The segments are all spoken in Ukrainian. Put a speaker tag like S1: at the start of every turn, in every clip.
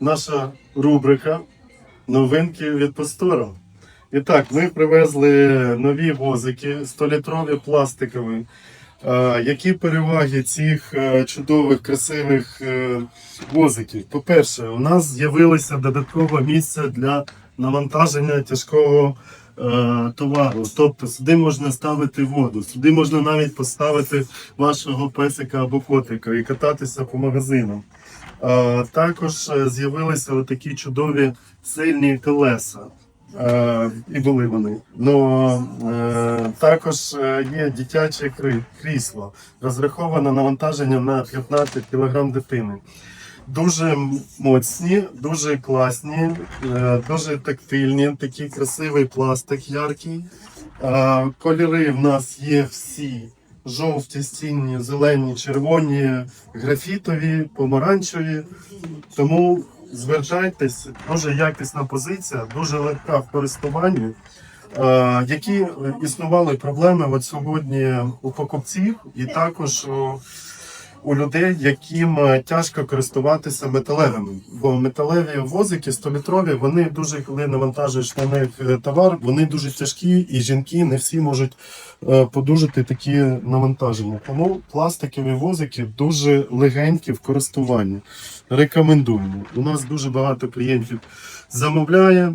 S1: наша рубрика Новинки від пастора. І так, ми привезли нові возики 100-літрові пластикові. Е, Які переваги цих е, чудових, красивих е, возиків? По-перше, у нас з'явилося додаткове місце для навантаження тяжкого е, товару. Тобто сюди можна ставити воду, сюди можна навіть поставити вашого песика або котика і кататися по магазинам. Е, Також е, з'явилися такі чудові сильні колеса. Е, і були вони. Ну, е, також е, є дитяче крі- крісло, розраховане навантаження на 15 кг дитини. Дуже моцні, дуже класні, е, дуже тактильні, такий красивий пластик яркий. Е, Кольори в нас є всі: жовті, сіні, зелені, червоні, графітові, помаранчеві. Тому звертайтесь, дуже якісна позиція, дуже легка в користуванні. Е, які існували проблеми от сьогодні у покупців, і також у людей, яким е, тяжко користуватися металевими. Бо металеві возики 100-літрові, вони дуже, коли навантажуєш на них е, товар, вони дуже тяжкі, і жінки не всі можуть е, подужати такі навантаження. Тому пластикові возики дуже легенькі в користуванні. Рекомендуємо. У нас дуже багато клієнтів замовляє.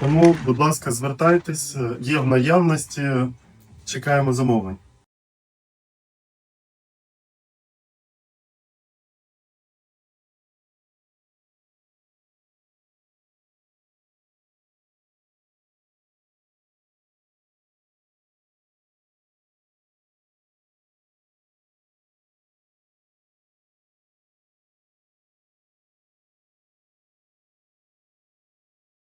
S1: Тому, будь ласка, звертайтесь, є в наявності. Чекаємо замовлень.